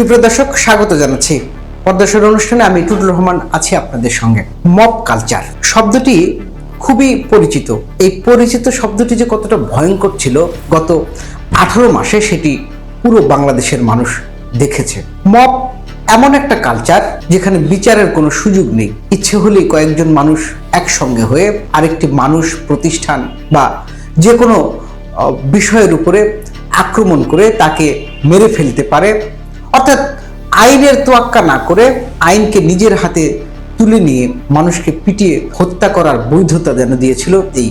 সুপ্রিয় দর্শক, স্বাগত জানাচ্ছি। পদ্মাসর অনুষ্ঠানে আমি টুটুল রহমান আছি আপনাদের সঙ্গে। মব কালচার শব্দটি খুবই পরিচিত। এই পরিচিত শব্দটি যে কতটা ভয়ঙ্কর ছিল, গত আঠারো মাসে সেটি পুরো বাংলাদেশের মানুষ দেখেছে। মব এমন একটা কালচার যেখানে বিচারের কোনো সুযোগ নেই। ইচ্ছে হলেই কয়েকজন মানুষ একসঙ্গে হয়ে আরেকটি মানুষ প্রতিষ্ঠান বা যে কোনো বিষয়ের উপরে আক্রমণ করে তাকে মেরে ফেলতে পারে। অর্থাৎ আইনের তোয়াক্কা না করে আইনকে নিজের হাতে তুলে নিয়ে মানুষকে পিটিয়ে হত্যা করার বৈধতা যেন দিয়েছিল এই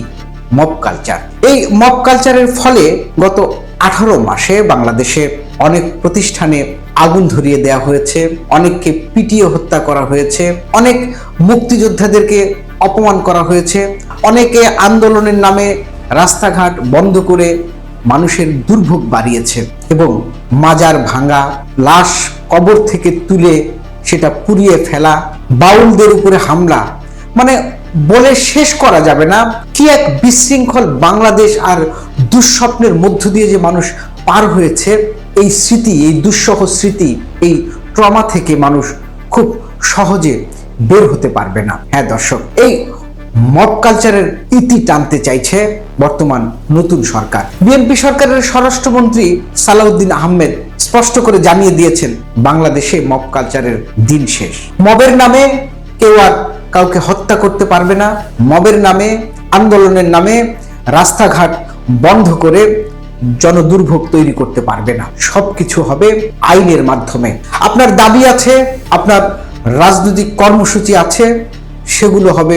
মব কালচার এই মব কালচারের ফলে গত আঠারো মাসে বাংলাদেশে অনেক প্রতিষ্ঠানে আগুন ধরিয়ে দেওয়া হয়েছে, অনেককে পিটিয়ে হত্যা করা হয়েছে, অনেক মুক্তিযোদ্ধাদেরকে অপমান করা হয়েছে, অনেকে আন্দোলনের নামে রাস্তাঘাট বন্ধ করে মানুষের দুর্ভোগ বাড়িয়েছে এবং মাজার ভাঙা, লাশ কবর থেকে তুলে সেটা পুড়িয়ে ফেলা, বাউলদের উপরে হামলা মানে বলে শেষ করা যাবে না। কি এক বিশৃঙ্খল বাংলাদেশ আর দুঃস্বপ্নের মধ্য দিয়ে যে মানুষ পার হয়েছে, এই স্মৃতি, এই দুঃসহ স্মৃতি, এই ট্রমা থেকে মানুষ খুব সহজে বের হতে পারবে না। হ্যাঁ দর্শক, এই মব কালচারের ইতি টানতে চাইছে বর্তমান নতুন সরকার। বিএনপি সরকারের স্বরাষ্ট্রমন্ত্রী সালাউদ্দিন আহমেদ স্পষ্ট করে জানিয়ে দিয়েছেন, বাংলাদেশে মব কালচারের দিন শেষ। মবের নামে কেউ আর কাউকে হত্যা করতে পারবে না। মবের নামে, আন্দোলনের নামে রাস্তাঘাট বন্ধ করে জনদুর্ভোগ তৈরি করতে পারবে না। সবকিছু হবে আইনের মাধ্যমে। আপনার দাবি আছে, আপনার রাজনৈতিক কর্মসূচি আছে, সেগুলো হবে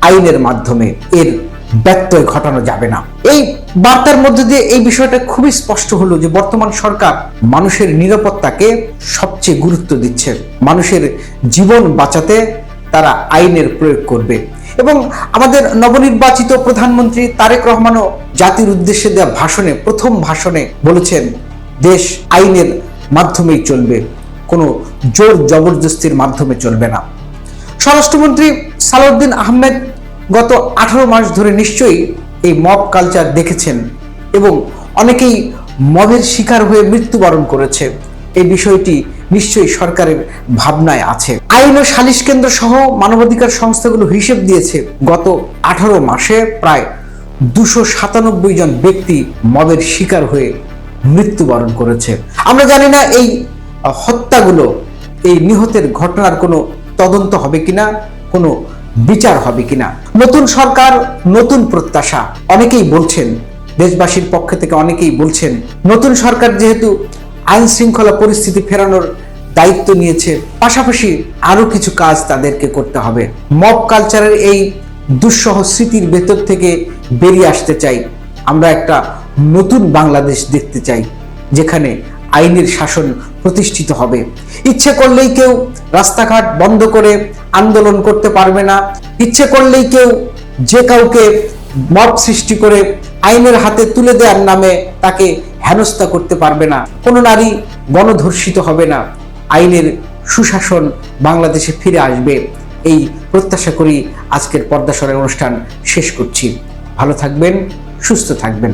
আইনের মাধ্যমে এর ব্যত্যয় ঘটানো যাবে না। এই বার্তার মধ্যে দিয়ে এই বিষয়টা খুবই স্পষ্ট হলো যে বর্তমান সরকার মানুষের নিরাপত্তাকে সবচেয়ে গুরুত্ব দিচ্ছে। মানুষের জীবন বাঁচাতে তারা আইনের প্রয়োগ করবে। এবং আমাদের নবনির্বাচিত প্রধানমন্ত্রী তারেক রহমানও জাতির উদ্দেশ্যে দেওয়া ভাষণে, প্রথম ভাষণে বলেছেন, দেশ আইনের মাধ্যমেই চলবে। কোনো জোর জবরদস্তির মাধ্যমে চলবে না। স্বরাষ্ট্রমন্ত্রী সালাউদ্দিন আহমেদ গত আঠারো মাস ধরে নিশ্চয়ই এই মব কালচার দেখেছেন এবং অনেকেই মবের শিকার হয়ে মৃত্যুবরণ করেছে। এই বিষয়টি নিশ্চয়ই সরকারের ভাবনায় আছে। আইন ও সালিশ কেন্দ্র সহ মানবাধিকার সংস্থাগুলো হিসেব দিয়েছে, গত আঠারো মাসে প্রায় দুশো সাতানব্বই জন ব্যক্তি মবের শিকার হয়ে মৃত্যুবরণ করেছে। আমরা জানি না এই হত্যাগুলো, এই নিহতের ঘটনার কোনো তদন্ত হবে কিনা, কোনো বিচার হবে কিনা? নতুন সরকার, নতুন প্রত্যাশা। অনেকেই বলছেন, দেশবাসীর পক্ষ থেকে অনেকেই বলছেন, নতুন সরকার যেহেতু আইন শৃঙ্খলা পরিস্থিতি ফেরানোর দায়িত্ব নিয়েছে, পাশাপাশি আরও কিছু কাজ তাদেরকে করতে হবে। মব কালচারের এই দুঃসহ স্মৃতির ভেতর থেকে বেরিয়ে আসতে চাই। আমরা একটা নতুন বাংলাদেশ দেখতে চাই, যেখানে আইনের শাসন প্রতিষ্ঠিত হবে। ইচ্ছে করলেই কেউ রাস্তাঘাট বন্ধ করে আন্দোলন করতে পারবে না। ইচ্ছে করলেই কেউ যে কাউকে মত সৃষ্টি করে আইনের হাতে তুলে দেওয়ার নামে তাকে হেনস্থা করতে পারবে না। কোনো নারী গণধর্ষিত হবে না। আইনের সুশাসন বাংলাদেশে ফিরে আসবে। এই প্রত্যাশা করি আজকের পর্দাসরের অনুষ্ঠান শেষ করছি। ভালো থাকবেন, সুস্থ থাকবেন।